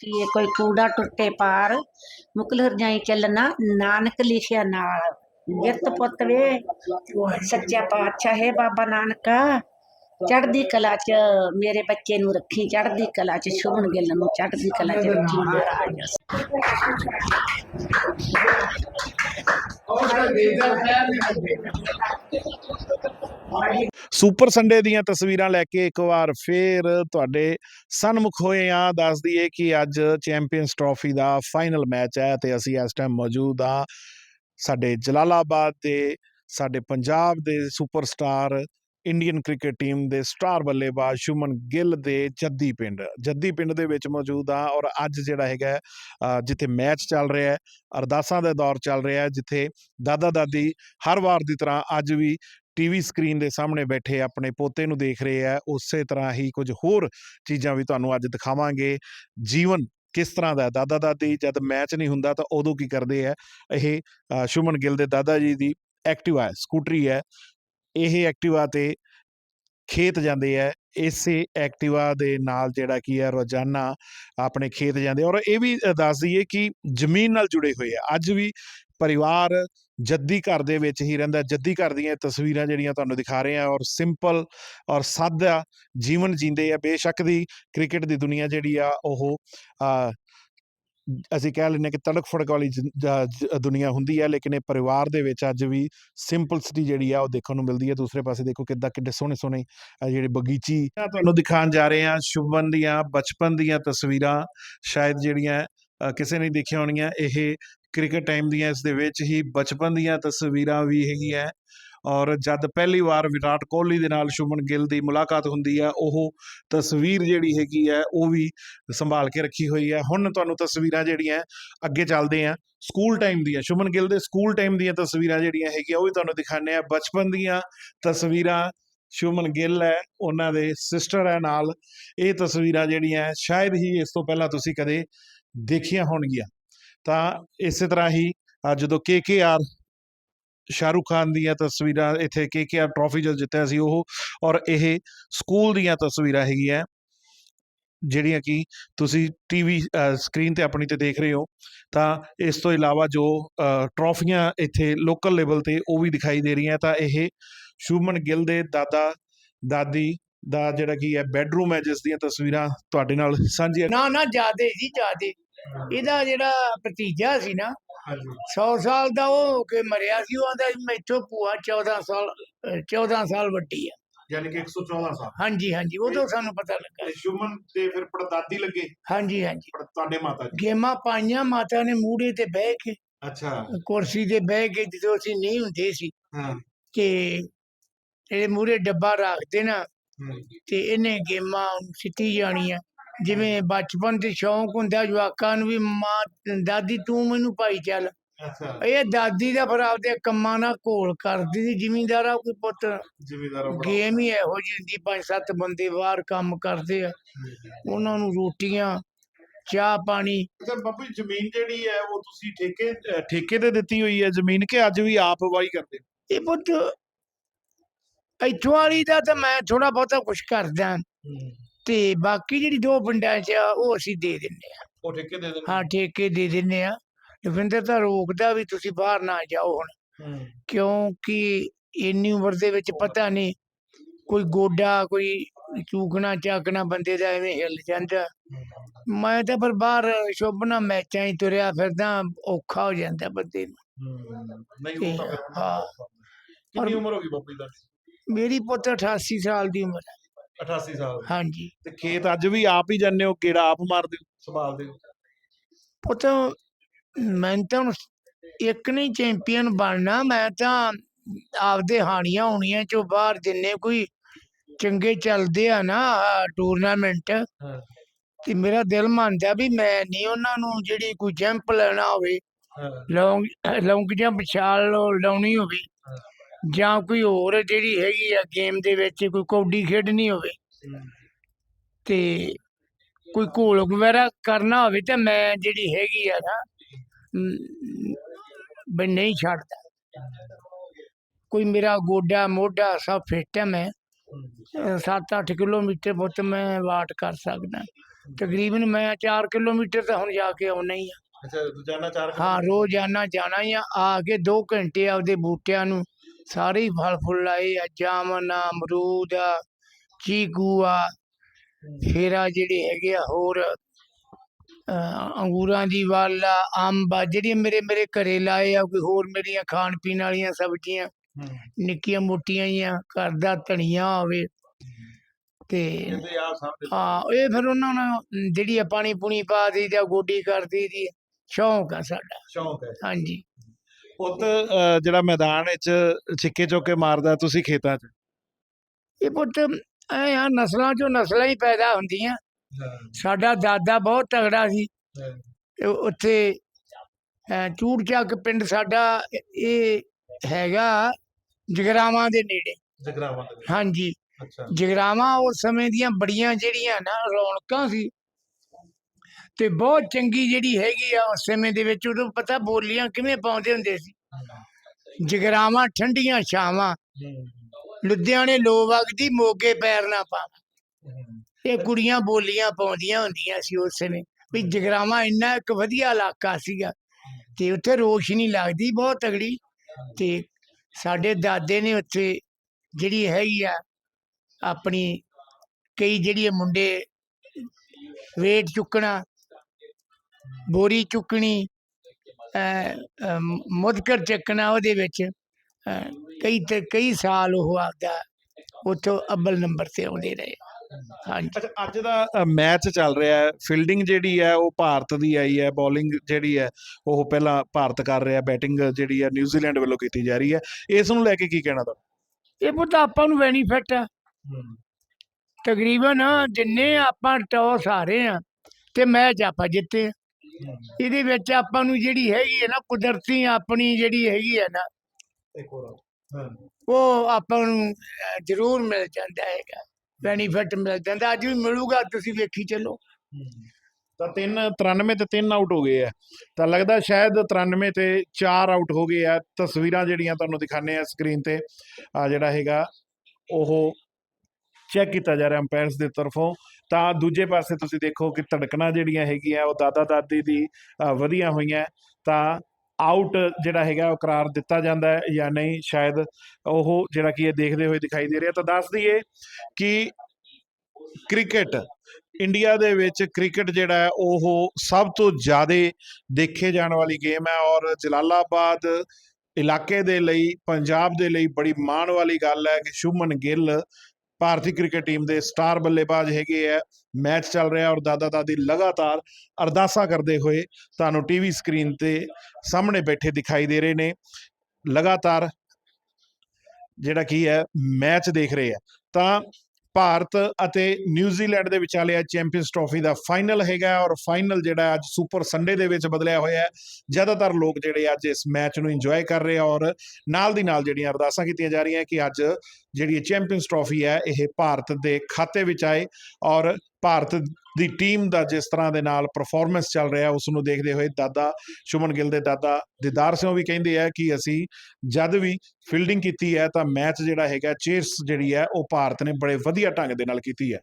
ਕੀ ਕੋਈ ਕੂੜਾ ਟੁੱਟੇ ਪਾਰ ਮੁਕਲ ਰਜਾਈ ਚੱਲਣਾ, ਨਾਨਕ ਲਿਖਿਆ ਨਾਲ। ਗਿਰਤ ਪੁੱਤ ਵੇ, ਸੱਚਾ ਪਾਤਸ਼ਾਹ ਹੈ ਬਾਬਾ ਨਾਨਕਾ। ਚੜ੍ਹਦੀ ਕਲਾ ਚ ਮੇਰੇ ਬੱਚੇ ਨੂੰ ਰੱਖੀ, ਚੜ੍ਹਦੀ ਕਲਾ ਚ ਸ਼ੁਭਨ ਗਿੱਲ ਨੂੰ, ਚੜ੍ਹਦੀ ਕਲਾ ਚ ਰੱਖੀ ਮਹਾਰਾਜ। ਸੁਪਰ ਸੰਡੇ ਦੀਆਂ ਤਸਵੀਰਾਂ ਲੈ ਕੇ ਇੱਕ ਵਾਰ ਫੇਰ ਤੁਹਾਡੇ ਸਨਮੁਖ ਹੋਏ ਆ ਦੱਸ ਦਈਏ ਕਿ ਅੱਜ ਚੈਂਪੀਅਨਸ ਟਰਾਫੀ ਦਾ ਫਾਈਨਲ ਮੈਚ ਹੈ ਤੇ ਅਸੀਂ ਇਸ ਟਾਈਮ ਮੌਜੂਦ ਆ ਸਾਡੇ ਜਲਾਲਾਬਾਦ ਦੇ, ਸਾਡੇ ਪੰਜਾਬ ਦੇ ਸੁਪਰਸਟਾਰ ਇੰਡੀਅਨ ਕ੍ਰਿਕਟ ਟੀਮ ਦੇ ਸਟਾਰ ਬੱਲੇਬਾਜ਼ ਸ਼ੁਮਨ ਗਿੱਲ ਦੇ ਜੱਦੀ ਪਿੰਡ। ਜੱਦੀ ਪਿੰਡ ਦੇ ਵਿੱਚ ਮੌਜੂਦ ਆ ਔਰ ਅੱਜ ਜਿਹੜਾ ਹੈਗਾ ਜਿੱਥੇ ਮੈਚ ਚੱਲ ਰਿਹਾ ਹੈ, ਅਰਦਾਸਾਂ ਦਾ ਦੌਰ ਚੱਲ ਰਿਹਾ ਹੈ, ਜਿੱਥੇ ਦਾਦਾ ਦਾਦੀ ਹਰ ਵਾਰ ਦੀ ਤਰ੍ਹਾਂ ਅੱਜ ਵੀ ਟੀਵੀ ਸਕਰੀਨ ਦੇ ਸਾਹਮਣੇ ਬੈਠੇ ਆਪਣੇ ਪੋਤੇ ਨੂੰ ਦੇਖ ਰਹੇ ਆ। ਉਸੇ ਤਰ੍ਹਾਂ ਹੀ ਕੁਝ ਹੋਰ ਚੀਜ਼ਾਂ ਵੀ ਤੁਹਾਨੂੰ ਅੱਜ ਦਿਖਾਵਾਂਗੇ। ਜੀਵਨ ਕਿਸ ਤਰ੍ਹਾਂ ਦਾ ਦਾਦਾ ਦਾਦੀ ਜਦ ਮੈਚ ਨਹੀਂ ਹੁੰਦਾ ਤਾਂ ਉਦੋਂ ਕੀ ਕਰਦੇ ਆ? ਇਹ ਸ਼ੁਮਨ ਗਿੱਲ ਦੇ ਦਾਦਾ ਜੀ ਦੀ ਐਕਟਿਵਾ ਹੈ, ਸਕੂਟਰੀ ਹੈ। ਇਹ ਐਕਟਿਵਾ ਤੇ ਖੇਤ ਜਾਂਦੇ ਆ, ਇਸੇ ਐਕਟਿਵਾ ਦੇ ਨਾਲ ਜਿਹੜਾ ਕੀ ਹੈ ਰੋਜ਼ਾਨਾ ਆਪਣੇ ਖੇਤ ਜਾਂਦੇ ਔਰ ਇਹ ਵੀ ਦੱਸ ਦਈਏ ਕਿ ਜ਼ਮੀਨ ਨਾਲ ਜੁੜੇ ਹੋਏ ਆ। ਅੱਜ ਵੀ ਪਰਿਵਾਰ ਜੱਦੀ ਘਰ ਦੇ ਵਿੱਚ ਹੀ ਰਹਿੰਦਾ, ਜੱਦੀ ਘਰ ਦੀਆਂ ਤਸਵੀਰਾਂ ਜਿਹੜੀਆਂ ਤੁਹਾਨੂੰ ਦਿਖਾ ਰਹੇ ਆ ਔਰ ਸਿੰਪਲ ਔਰ ਸਾਦਾ ਜੀਵਨ ਜੀਂਦੇ ਆ। ਬੇਸ਼ੱਕ ਦੀ ਕ੍ਰਿਕਟ ਦੀ ਦੁਨੀਆ ਜਿਹੜੀ ਆ ਉਹ ਅਸੀਂ ਕਹਿ ਲੈਂਦੇ ਹਾਂ ਕਿ ਤੜਕ ਫੜਕ ਵਾਲੀ ਜ- ਦੁਨੀਆ ਹੁੰਦੀ ਹੈ, ਲੇਕਿਨ ਇਹ ਪਰਿਵਾਰ ਦੇ ਵਿੱਚ ਅੱਜ ਵੀ ਸਿੰਪਲਸਿਟੀ ਜਿਹੜੀ ਆ ਉਹ ਦੇਖਣ ਨੂੰ ਮਿਲਦੀ ਹੈ। ਦੂਸਰੇ ਪਾਸੇ ਦੇਖੋ ਕਿੱਦਾਂ, ਕਿੱਡੇ ਸੋਹਣੇ ਸੋਹਣੇ ਆ ਜਿਹੜੇ ਬਗੀਚੀ ਤੁਹਾਨੂੰ ਦਿਖਾਉਣ ਜਾ ਰਹੇ ਹਾਂ ਸ਼ੁਭਨ ਦੀਆਂ, ਬਚਪਨ ਦੀਆਂ ਤਸਵੀਰਾਂ, ਸ਼ਾਇਦ ਜਿਹੜੀਆਂ ਕਿਸੇ ਨੇ ਦੇਖੀਆਂ ਹੋਣੀਆਂ ਇਹ ਕ੍ਰਿਕਟ ਟਾਈਮ ਦੀਆਂ ਇਸ ਦੇ ਵਿੱਚ ਹੀ ਬਚਪਨ ਦੀਆਂ ਤਸਵੀਰਾਂ ਵੀ ਹੈਗੀਆਂ। ਔਰ ਜਦ ਪਹਿਲੀ ਵਾਰ ਵਿਰਾਟ ਕੋਹਲੀ ਦੇ ਨਾਲ ਸ਼ੁਭਨ ਗਿੱਲ ਦੀ ਮੁਲਾਕਾਤ ਹੁੰਦੀ ਹੈ ਉਹ ਤਸਵੀਰ ਜਿਹੜੀ ਹੈਗੀ ਹੈ ਉਹ ਵੀ ਸੰਭਾਲ ਕੇ ਰੱਖੀ ਹੋਈ ਹੈ। ਹੁਣ ਤੁਹਾਨੂੰ ਤਸਵੀਰਾਂ ਜਿਹੜੀਆਂ ਅੱਗੇ ਚੱਲਦੇ ਆ ਸਕੂਲ ਟਾਈਮ ਦੀਆਂ ਸ਼ੁਭਨ ਗਿੱਲ ਦੇ ਸਕੂਲ ਟਾਈਮ ਦੀਆਂ ਤਸਵੀਰਾਂ ਜਿਹੜੀਆਂ ਹੈਗੀਆਂ ਉਹ ਵੀ ਤੁਹਾਨੂੰ ਦਿਖਾਣੇ ਆ ਬਚਪਨ ਦੀਆਂ ਤਸਵੀਰਾਂ ਸ਼ੁਭਨ ਗਿੱਲ ਹੈ ਉਹਨਾਂ ਦੇ ਸਿਸਟਰ ਹੈ ਨਾਲ। ਇਹ ਤਸਵੀਰਾਂ ਜਿਹੜੀਆਂ ਸ਼ਾਇਦ ਹੀ ਇਸ ਤੋਂ ਪਹਿਲਾਂ ਤੁਸੀਂ ਕਦੇ ਦੇਖੀਆਂ ਹੋਣਗੀਆਂ। ਤਾਂ ਇਸੇ ਤਰ੍ਹਾਂ ਹੀ ਅ, ਜਦੋਂ ਕੇਕੇਆਰ ਸ਼ਾਹਰੁਖ ਖਾਨ ਦੀਆਂ ਤਸਵੀਰਾਂ ਇੱਥੇ ਕੇਕੇਆਰ ਟਰਾਫੀ ਜਦੋਂ ਜਿੱਤਿਆ ਸੀ ਉਹ ਔਰ ਇਹ ਸਕੂਲ ਦੀਆਂ ਤਸਵੀਰਾਂ ਹੈਗੀਆਂ ਜਿਹੜੀਆਂ ਕਿ ਤੁਸੀਂ ਟੀਵੀ ਸਕਰੀਨ ਤੇ ਆਪਣੀ ਤੇ ਦੇਖ ਰਹੇ ਹੋ ਤਾਂ ਇਸ ਤੋਂ ਇਲਾਵਾ ਜੋ ਅ, ਟਰਾਫੀਆਂ ਇੱਥੇ ਲੋਕਲ ਲੈਵਲ ਤੇ ਉਹ ਵੀ ਦਿਖਾਈ ਦੇ ਰਹੀਆਂ ਤਾਂ ਇਹ ਸ਼ੁਭਮਨ ਗਿੱਲ ਦੇ ਦਾਦਾ ਦਾਦੀ ਦਾ ਜਿਹੜਾ ਕੀ ਹੈ ਬੈੱਡਰੂਮ ਹੈ ਜਿਸ ਦੀਆਂ ਤਸਵੀਰਾਂ ਤੁਹਾਡੇ ਨਾਲ ਸਾਂਝੀਆਂ ਨਾ ਨਾ ਜਿਆਦੇ ਜੀ ਜਿਆਦੇ। ਇਹਦਾ ਜਿਹੜਾ ਭਤੀਜਾ ਸੀ ਨਾ ਹਾਂਜੀ। 100 ਸਾਲ ਦਾ ਉਹ ਹੋ ਕੇ ਮਰਿਆ ਸੀ ਉਹ ਆਂਦਾ ਮੈਥੋਂ ਭੂਆ 14 ਸਾਲ ਅਹ 14 ਸਾਲ ਵੱਡੀ ਆ। ਯਾਨੀ ਕਿ 114 ਸਾਲ। ਹਾਂਜੀ ਹਾਂਜੀ ਉਦੋਂ ਸਾਨੂੰ ਪਤਾ ਲੱਗਾ। ਤੇ ਸ਼ੁਭਮਨ ਤੇ ਫਿਰ ਪੜਦਾਦੀ ਲੱਗੇ? ਹਾਂਜੀ ਹਾਂਜੀ। ਤੁਹਾਡੇ ਮਾਤਾ ਜੀ? ਗੇਮਾਂ ਪਾਈਆਂ ਮਾਤਾ ਨੇ ਮੂੜੇ ਤੇ ਬਹਿ ਕੇ ਅੱਛਾ। ਕੁਰਸੀ ਤੇ ਬਹਿ ਕੇ ਜਦੋਂ ਅਸੀਂ ਨਹੀਂ ਹੁੰਦੇ ਸੀ ਹਾਂ। ਤੇ ਇਹ ਮੂਰੇ ਡੱਬਾ ਰੱਖ ਦੇਣਾ ਹਮ, ਤੇ ਇਹਨੇ ਗੇਮਾਂ ਸਿੱਟੀ ਜਾਣੀਆਂ। ਜਿਵੇਂ ਬਚਪਨ ਤੇ ਸ਼ੌਂਕ ਹੁੰਦਾ ਜਵਾਕਾਂ ਨੂੰ ਵੀ ਮਾਂ ਦਾਦੀ ਤੂੰ ਮੈਨੂੰ ਪਾਈ ਚੱਲ। ਅੱਛਾ। ਇਹ ਦਾਦੀ ਦਾ ਫਿਰ ਆਪਦੇ ਕੰਮਾਂ ਨਾਲ ਘੋਲ ਕਰਦੀ ਸੀ ਜ਼ਿਮੀਂਦਾਰਾ ਕੋਈ ਪੁੱਤ। ਜ਼ਿਮੀਦਾਰ ਗੇਮ ਹੀ ਇਹੋ ਜਿਹੀ ਹੁੰਦੀ ਪੰਜ ਸੱਤ ਬੰਦੇ ਬਾਹਰ ਕੰਮ ਕਰਦੇ ਆ। ਉਹਨਾਂ ਨੂੰ ਰੋਟੀਆਂ ਚਾਹ ਪਾਣੀ। ਅੱਛਾ ਬਾਪੂ ਜੀ, ਜ਼ਮੀਨ ਜਿਹੜੀ ਹੈ ਉਹ ਤੁਸੀਂ ਠੇਕੇ ਅ, ਠੇਕੇ ਤੇ ਦਿੱਤੀ ਹੋਈ ਹੈ ਜ਼ਮੀਨ ਕਿ ਅੱਜ ਵੀ ਆਪ ਵਾਈ ਕਰਦੇ ਹੋ? ਇਹ ਪੁੱਤ ਇੱਥੋਂ ਵਾਲੀ ਦਾ ਤਾਂ ਮੈਂ ਥੋੜਾ ਬਹੁਤਾ ਕੁਝ ਕਰਦਾ। ਤੇ ਬਾਕੀ ਜਿਹੜੀ ਦੋ ਪਿੰਡਾਂ 'ਚ ਆ ਉਹ ਅਸੀਂ ਦੇ ਦਿੰਨੇ ਆ। ਉਹ ਠੇਕੇ ਦੇ ਦਿੰਦੇ ਹਾਂ ਠੇਕੇ ਦੇ ਦਿੰਨੇ ਆ। ਲਵਿੰਦਰ ਤਾਂ ਰੋਕਦਾ ਵੀ ਤੁਸੀਂ ਬਾਹਰ ਨਾ ਜਾਓ ਹੁਣ। ਕਿਉਂਕਿ ਇੰਨੀ ਉਮਰ ਦੇ ਵਿੱਚ ਪਤਾ ਨਹੀਂ ਕੋਈ ਗੋਡਾ ਕੋਈ ਚੂਕਣਾ ਚਾਕਣਾ ਬੰਦੇ ਦਾ ਐਵੇਂ ਹਿੱਲ ਜਾਂਦਾ। ਮੈਂ ਤਾਂ ਫਿਰ ਬਾਹਰ ਸ਼ੋਭਨਾ ਮੈਚਾਂ ਹੀ ਤੁਰਿਆ ਫਿਰਦਾ ਔਖਾ ਹੋ ਜਾਂਦਾ ਬੰਦੇ ਨੂੰ। ਨਹੀਂ ਤੇ ਉਹ ਤਾਂ ਫਿਰ ਹਾਂ। ਕਿੰਨੀ ਉਮਰ ਹੋ ਗਈ ਬਾਪੂ ਜੀ ਤੁਹਾਡੀ? ਮੇਰੀ ਪੁੱਤ 88 ਸਾਲ ਦੀ ਉਮਰ ਹੈ 88 ਸਾਲ। ਹਾਂਜੀ। ਤੇ ਖੇਤ ਅੱਜ ਵੀ ਆਪ ਹੀ ਜਾਂਦੇ ਹੋ ਕਿਹੜਾ ਆਪ ਮਾਰਦੇ ਹੋ ਸੰਭਾਲਦੇ ਹੋ ਪੁੱਤ ਮੈਂ ਤਾਂ ਹੁਣ ਇੱਕ ਨਹੀਂ ਚੈਂਪੀਅਨ ਬਣਨਾ ਮੈਂ ਤਾਂ ਆਪਦੇ ਹਾਣੀਆਂ ਹੋਣੀਆਂ ਚੋਂ ਬਾਹਰ ਜਿੰਨੇ ਕੋਈ ਚੰਗੇ ਚੱਲਦੇ ਆ ਨਾ ਟੂਰਨਾਮੈਂਟ ਹਾਂ। ਤੇ ਮੇਰਾ ਦਿਲ ਮੰਨਦਾ ਵੀ ਮੈਂ ਨਹੀਂ ਉਹਨਾਂ ਨੂੰ ਜਿਹੜੀ ਕੋਈ ਜੰਪ ਲੈਣਾ ਹੋਵੇ ਹਾਂ। ਲੌਂਗ ਲੌਂਗ ਜੰਪ ਛਾਲ ਲਾਉਣੀ ਹੋਵੇ। ਜਾਂ ਕੋਈ ਹੋਰ ਜਿਹੜੀ ਹੈਗੀ ਆ ਗੇਮ ਦੇ ਵਿੱਚ ਕੋਈ ਕੌਡੀ ਖੇਡਣੀ ਹੋਵੇ ਤੇ ਕੋਈ ਘੋਲ ਵਗੈਰਾ ਕਰਨਾ ਹੋਵੇ ਤਾਂ ਮੈਂ ਜਿਹੜੀ ਹੈਗੀ ਆ ਨਾ ਮ, ਨਹੀਂ ਛੱਡਦਾ। ਕੋਈ ਮੇਰਾ ਗੋਡਾ ਮੋਢਾ ਸਭ ਫਿੱਟ ਹੈ ਮੈਂ। 7-8 ਕਿਲੋਮੀਟਰ ਪੁੱਤ ਮੈਂ ਵਾਟ ਕਰ ਸਕਦਾ। ਤਕਰੀਬਨ ਮੈਂ 4 ਕਿਲੋਮੀਟਰ ਤਾਂ ਹੁਣ ਜਾ ਕੇ ਆਉਣਾ ਹੀ ਆ। ਅੱਛਾ ਰੋਜ਼ਾਨਾ 4 ਹਾਂ ਰੋਜ਼ਾਨਾ ਜਾਣਾ ਹੀ ਆ। ਆ ਕੇ 2 ਘੰਟੇ ਆਪਦੇ ਬੂਟਿਆਂ ਨੂੰ ਸਾਰੇ ਹੀ ਫਲ ਫੁੱਲ ਲਾਏ ਆ ਜਾਮਨ ਆ ਅਮਰੂਦ ਆ ਚੀਕੂ ਆ ਫਿਰ ਆ ਜਿਹੜੇ ਹੈਗੇ ਆ ਹੋਰ ਅੰਗੂਰਾਂ ਦੀ ਵੱਲ ਆ ਅੰਬ ਆ ਮੇਰੇ ਮੇਰੇ ਘਰੇ ਲਾਏ ਆ ਕੋਈ ਹੋਰ ਮੇਰੀਆਂ ਖਾਣ ਪੀਣ ਵਾਲੀਆਂ ਸਬਜ਼ੀਆਂ ਨਿੱਕੀਆਂ ਮੋਟੀਆਂ ਹੀ ਆ ਘਰ ਦਾ ਧਨੀਆ ਹੋਵੇ ਤੇ ਹਾਂ ਇਹ ਫਿਰ ਉਹਨਾਂ ਨੂੰ ਜਿਹੜੀ ਪਾਣੀ ਪੂਣੀ ਪਾ ਦੀ ਜਾਂ ਗੋਡੀ ਕਰਦੀ ਦੀ ਸ਼ੌਂਕ ਆ ਸਾਡਾ। ਸ਼ੌਂਕ ਹੈ। ਹਾਂਜੀ। ਪੁੱਤ ਜਿਹੜਾ ਮੈਦਾਨ ਵਿੱਚ ਛਿੱਕੇ ਚੋਕੇ ਮਾਰਦਾ ਤੁਸੀਂ ਖੇਤਾਂ 'ਚ? ਇਹ ਪੁੱਤ ਐ ਆ ਨਸਲਾਂ ਚੋਂ ਨਸਲਾਂ ਹੀ ਪੈਦਾ ਹੁੰਦੀਆਂ। ਸਾਡਾ ਦਾਦਾ ਬਹੁਤ ਤਗੜਾ ਸੀ। ਤੇ ਉੱਥੇ ਅਹ, ਚੂੜਚੱਕ ਪਿੰਡ ਸਾਡਾ ਇਹ ਹੈਗਾ ਜਗਰਾਵਾਂ ਦੇ ਨੇੜੇ। ਜਗਰਾਵਾਂ ਹਾਂਜੀ। ਅੱਛਾ। ਜਗਰਾਵਾਂ ਉਸ ਸਮੇਂ ਦੀਆਂ ਬੜੀਆਂ ਜਿਹੜੀਆਂ ਨਾ ਰੌਣਕਾਂ ਸੀ ਤੇ ਬਹੁਤ ਚੰਗੀ ਜਿਹੜੀ ਹੈਗੀ ਆ ਉਸ ਸਮੇਂ ਦੇ ਵਿੱਚ, ਉਦੋਂ ਪਤਾ ਬੋਲੀਆਂ ਕਿਵੇਂ ਪਾਉਂਦੇ ਹੁੰਦੇ ਸੀ? ਜਗਰਾਵਾਂ, ਠੰਡੀਆਂ ਛਾਵਾਂ। ਲੁਧਿਆਣੇ ਲੋ ਵਗਦੀ ਮੋਗੇ ਪੈਰ ਨਾ ਪਾਵਾਂ ਇਹ ਕੁੜੀਆਂ ਬੋਲੀਆਂ ਪਾਉਂਦੀਆਂ ਹੁੰਦੀਆਂ ਸੀ ਉਸ ਸਮੇਂ। ਵੀ ਜਗਰਾਵਾਂ ਇੰਨਾ ਇੱਕ ਵਧੀਆ ਇਲਾਕਾ ਸੀਗਾ ਤੇ ਉੱਥੇ ਰੋਸ਼ਨੀ ਲੱਗਦੀ, ਬਹੁਤ ਤਗੜੀ ਤੇ ਸਾਡੇ ਦਾਦੇ ਨੇ ਉੱਥੇ ਜਿਹੜੀ ਹੈਗੀ ਆ, ਆਪਣੀ ਕਈ ਜਿਹੜੀ ਮੁੰਡੇ ਵੇਟ ਚੁੱਕਣਾ ਬੋਰੀ ਚੁੱਕਣੀ ਮੁਦਕਰ ਚੱਕਣਾ ਉਹਦੇ ਵਿੱਚ ਕਈ ਤੇ ਕਈ ਸਾਲ ਉਹ ਆਪਦਾ ਉੱਥੋਂ ਅੱਬਲ ਨੰਬਰ ਤੇ ਆਉਂਦੇ ਰਹੇ। ਹਾਂਜੀ। ਅੱਛਾ ਅੱਜ ਦਾ ਮੈਚ ਚੱਲ ਰਿਹਾ ਹੈ। ਫੀਲਡਿੰਗ ਜਿਹੜੀ ਹੈ ਉਹ ਭਾਰਤ ਦੀ ਆਈ ਹੈ। ਬੋਲਿੰਗ ਜਿਹੜੀ ਹੈ ਉਹ ਪਹਿਲਾਂ ਭਾਰਤ ਕਰ ਰਿਹਾ। ਬੈਟਿੰਗ ਜਿਹੜੀ ਹੈ ਨਿਊਜ਼ੀਲੈਂਡ ਵੱਲੋਂ ਕੀਤੀ ਜਾ ਰਹੀ ਹੈ। ਇਸ ਨੂੰ ਲੈ ਕੇ ਕੀ ਕਹਿਣਾ ਇਹ ਪੁੱਤ ਆਪਾਂ ਨੂੰ ਬੈਨੀਫਿਟ ਆ। ਤੁਹਾਨੂੰ ਤਕਰੀਬਨ ਜਿੰਨੇ ਆਪਾਂ ਟੌਸ ਹਾਰੇ ਆ ਤੇ ਮੈਚ ਆਪਾਂ ਜਿੱਤੇ ਆ। ਇਹਦੇ ਵਿੱਚ ਆਪਾਂ ਨੂੰ ਜਿਹੜੀ ਹੈਗੀ ਹੈ ਨਾ ਕੁਦਰਤੀ ਆਪਣੀ ਜਿਹੜੀ ਹੈਗੀ ਹੈ ਨਾ ਉਹ ਆਪਾਂ ਨੂੰ ਜ਼ਰੂਰ ਮਿਲ ਜਾਂਦਾ ਹੈਗਾ ਬੈਨੀਫਿਟ ਮਿਲ ਜਾਂਦਾ ਅੱਜ ਵੀ ਮਿਲੂਗਾ ਤੁਸੀਂ ਵੇਖੀ ਚੱਲੋ। ਤਾਂ 3 93 ਤੇ 3 ਆਊਟ ਹੋ ਗਏ ਆ। ਤਾਂ ਲੱਗਦਾ ਸ਼ਾਇਦ 93 ਤੇ 4 ਆਊਟ ਹੋ ਗਏ ਆ ਤਸਵੀਰਾਂ ਜਿਹੜੀਆਂ ਤੁਹਾਨੂੰ ਦਿਖਾਣੇ ਆ ਸਕਰੀਨ ਤੇ। ਆ ਜਿਹੜਾ ਹੈਗਾ ਉਹ ਚੈੱਕ ਕੀਤਾ ਜਾ ਰਿਹਾ ਅੰਪਾਇਰਸ ਦੇ ਤਰਫੋਂ ਤਾਂ ਦੂਜੇ ਪਾਸੇ ਤੁਸੀਂ ਦੇਖੋ ਕਿ ਧੜਕਣਾ ਜਿਹੜੀਆਂ ਹੈਗੀਆਂ ਉਹ ਦਾਦਾ ਦਾਦੀ ਦੀ ਅ, ਵਧੀਆ ਹੋਈਆਂ ਤਾਂ ਆਊਟ ਜਿਹੜਾ ਹੈਗਾ ਉਹ ਕਰਾਰ ਦਿੱਤਾ ਜਾਂਦਾ ਹੈ ਜਾਂ ਨਹੀਂ ਸ਼ਾਇਦ ਉਹ ਜਿਹੜਾ ਕੀ ਇਹ ਦੇਖਦੇ ਹੋਏ ਦਿਖਾਈ ਦੇ ਰਿਹਾ ਤਾਂ ਦੱਸ ਦਈਏ ਕਿ ਕ੍ਰਿਕਟ ਇੰਡੀਆ ਦੇ ਵਿੱਚ ਕ੍ਰਿਕਟ ਜਿਹੜਾ ਹੈ ਉਹ ਸਭ ਤੋਂ ਜ਼ਿਆਦਾ ਦੇਖੇ ਜਾਣ ਵਾਲੀ ਗੇਮ ਹੈ ਔਰ ਜਲਾਲਾਬਾਦ ਇਲਾਕੇ ਦੇ ਲਈ ਪੰਜਾਬ ਦੇ ਲਈ ਬੜੀ ਮਾਣ ਵਾਲੀ ਗੱਲ ਹੈ ਕਿ ਸ਼ੁਭਮਨ ਗਿੱਲ ਭਾਰਤੀ ਕ੍ਰਿਕਟ ਟੀਮ ਦੇ ਸਟਾਰ ਬੱਲੇਬਾਜ਼ ਹੈਗੇ ਆ, ਮੈਚ ਚੱਲ ਰਿਹਾ ਔਰ ਦਾਦਾ ਦਾਦੀ ਲਗਾਤਾਰ ਅਰਦਾਸਾਂ ਕਰਦੇ ਹੋਏ ਤੁਹਾਨੂੰ ਟੀਵੀ ਸਕਰੀਨ ਤੇ ਸਾਹਮਣੇ ਬੈਠੇ ਦਿਖਾਈ ਦੇ ਰਹੇ ਨੇ। ਲਗਾਤਾਰ ਜਿਹੜਾ ਕੀ ਹੈ, ਮੈਚ ਦੇਖ ਰਹੇ ਆ। ਤਾਂ ਭਾਰਤ ਅਤੇ ਨਿਊਜ਼ੀਲੈਂਡ ਦੇ ਵਿਚਾਲੇ ਚੈਂਪੀਅਨਸ ਟਰਾਫੀ ਦਾ ਫਾਈਨਲ ਹੈਗਾ ਔਰ ਫਾਈਨਲ ਜਿਹੜਾ ਅੱਜ ਸੁਪਰ ਸੰਡੇ ਦੇ ਵਿੱਚ ਬਦਲਿਆ ਹੋਇਆ ਹੈ। ਜ਼ਿਆਦਾਤਰ ਲੋਕ ਜਿਹੜੇ ਅੱਜ ਇਸ ਮੈਚ ਨੂੰ ਇੰਜੋਏ ਕਰ ਰਹੇ ਔਰ ਨਾਲ ਦੀ ਨਾਲ ਜਿਹੜੀਆਂ ਅਰਦਾਸਾਂ ਕੀਤੀਆਂ ਜਾ ਰਹੀਆਂ ਕਿ ਅੱਜ ਜਿਹੜੀ ਚੈਂਪੀਅਨਸ ਟਰਾਫੀ ਹੈ, ਇਹ ਭਾਰਤ ਦੇ ਖਾਤੇ ਵਿੱਚ ਆਏ ਔਰ ਭਾਰਤ ਦੀ ਟੀਮ ਦਾ ਜਿਸ ਤਰ੍ਹਾਂ ਦੇ ਨਾਲ ਪਰਫਾਰਮੈਂਸ ਚੱਲ ਰਿਹਾ ਉਸ ਨੂੰ ਦੇਖਦੇ ਹੋਏ ਦਾਦਾ ਸ਼ੁਮਨ ਗਿੱਲ ਦੇ ਦਾਦਾ ਦਿਦਾਰ ਸਿੰਘ ਵੀ ਕਹਿੰਦੇ ਆ ਕਿ ਅਸੀਂ ਜਦ ਵੀ ਫੀਲਡਿੰਗ ਕੀਤੀ ਹੈ ਤਾਂ ਮੈਚ ਜਿਹੜਾ ਹੈਗਾ ਚੇਸ ਜਿਹੜੀ ਹੈ, ਉਹ ਭਾਰਤ ਨੇ ਬੜੇ ਵਧੀਆ ਢੰਗ ਦੇ ਨਾਲ ਕੀਤੀ ਹੈ।